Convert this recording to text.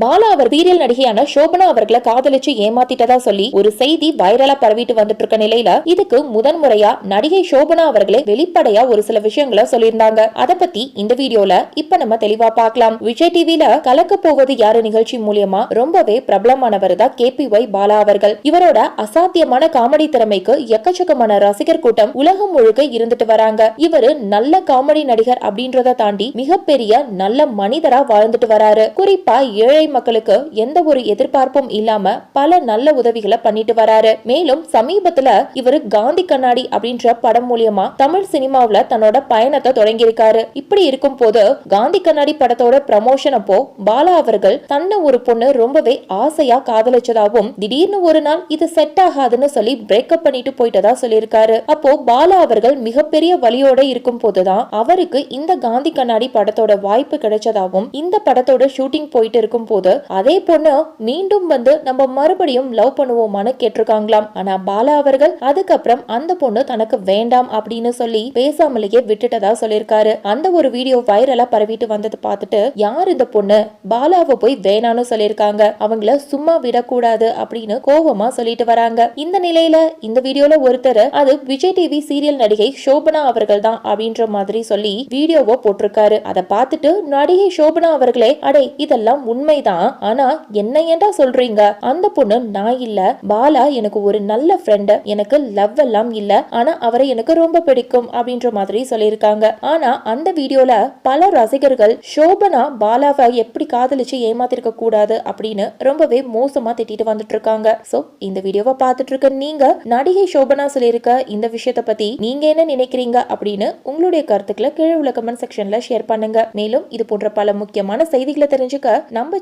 பாலா அவர் சீரியல் நடிகையான சோபனா அவர்களை காதலிச்சு ஏமாத்திட்டதா சொல்லி ஒரு செய்தி வைரலா பரவிட்டு வந்துட்டு இருக்க நிலையில இதுக்கு முதன் முறையா நடிகை சோபனா அவர்களே வெளிப்படையா ஒரு சில விஷயங்களை சொல்லியிருந்தாங்க. அத பத்தி இந்த வீடியோல இப்ப நம்ம தெளிவா பார்க்கலாம் விஜய் டிவில கலக்க போவது யாரு நிகழ்ச்சி மூலியமா ரொம்பவே பிரபலமானவர் தான் கே பி ஒய் பாலா அவர்கள். இவரோட அசாத்தியமான காமெடி திறமைக்கு எக்கச்சக்கமான ரசிகர் கூட்டம் உலகம் முழுக்க இருந்துட்டு வராங்க. இவரு நல்ல காமெடி நடிகர் அப்படின்றத தாண்டி மிகப்பெரிய நல்ல மனிதரா வாழ்ந்துட்டு வராரு. குறிப்பா ஏழை மக்களுக்கு எந்த ஒரு எதிர்பார்ப்பும் இல்லாம பல நல்ல உதவிகளை பண்ணிட்டு வராரு. மேலும் சமீபத்துல இவரு காந்தி கண்ணாடி அப்படின்ற படம் மூலியமா தமிழ் சினிமாவுல தன்னோட பயணத்தை தொடங்கியிருக்காரு. இப்படி இருக்கும் போது காந்தி கண்ணாடி படத்தோட ப்ரமோஷன் அப்போ பாலா அவர்கள் தன்னை ஒரு பொண்ணு ரொம்பவே ஆசையா காதலிச்சதாவும் திடீர்னு ஒரு நாள் இது செட் ஆகாதுன்னு சொல்லி பிரேக்கப் பண்ணிட்டு போயிட்டதா சொல்லியிருக்காரு. அப்போ பாலா அவர்கள் மிகப்பெரிய வழியோட இருக்கும் போதுதான் அவருக்கு இந்த காந்தி கண்ணாடி படத்தோட வாய்ப்பு கிடைச்சதாவும் இந்த படத்தோட ஷூட்டிங் போயிட்டு இருக்கும் போது அதே பொண்ணு மீண்டும் வந்து நம்ம மறுபடியும் லவ் பண்ணுவோமான்னு கேட்டிருக்காங்களாம். ஆனா பாலா அவர்கள் அதுக்கப்புறம் அந்த பொண்ணு தனக்கு வேண்டாம் அப்படின்னு சொல்லி பேசாமலேயே விட்டுட்டதா சொல்லியிருக்காரு. அந்த ஒரு வீடியோ வைரலா பரவிட்டு வந்தது பார்த்துட்டு யார் இந்த பொண்ணு? பாலாவை போய் வேணான்னு சொல்லியிருக்காங்க. அவங்கள சும்மா விடக்கூடாது அப்படின்னு கோபமா சொல்லிட்டு வராங்க. இந்த நிலையில இந்த வீடியோல ஒருத்தர் அது விஜய் டிவி சீரியல் நடிகை சோபனா அவர்கள் தான் அப்படின்ற மாதிரி சொல்லி வீடியோவை போட்டிருக்காரு. அதை பார்த்துட்டு நடிகை சோபனா அவர்களே அடே இதெல்லாம் உண்மைதான் ஆனா என்ன ஏன்டா சொல்றீங்க? அந்த பொண்ணு நான் இல்ல. பாலா எனக்கு ஒரு நல்ல ஃப்ரெண்டு எனக்கு லவ் எல்லாம் இல்ல. ஆனா அவரை எனக்கு ரொம்ப பிடிக்கும் அப்படின்ற மாதிரி சொல்லியிருக்காங்க. ஆனா அந்த வீடியோல பல ரசிகர்கள் சோபனா பாலாவை எப்படி காதலிச்சு ஏமாத்திருக்க கூடாது? அப்படின்னு ரொம்பவே மோசமா திட்டிட்டு வந்துட்டு இருக்காங்க சோ இந்த வீடியோவை பார்த்துட்டு இருக்க நீங்க நடிகை சோபனா சொல்லியிருக்க இந்த விஷயத்த பத்தி நீங்க என்ன நினைக்கிறீங்க அப்படின்னு உங்களுடைய கருத்துக்களை கீழே உள்ள கமெண்ட் செக்ஷன்ல ஷேர் பண்ணுங்க. மேலும் இது போன்ற பல முக்கியமான செய்திகளை தெரிஞ்சுக்க நம்ம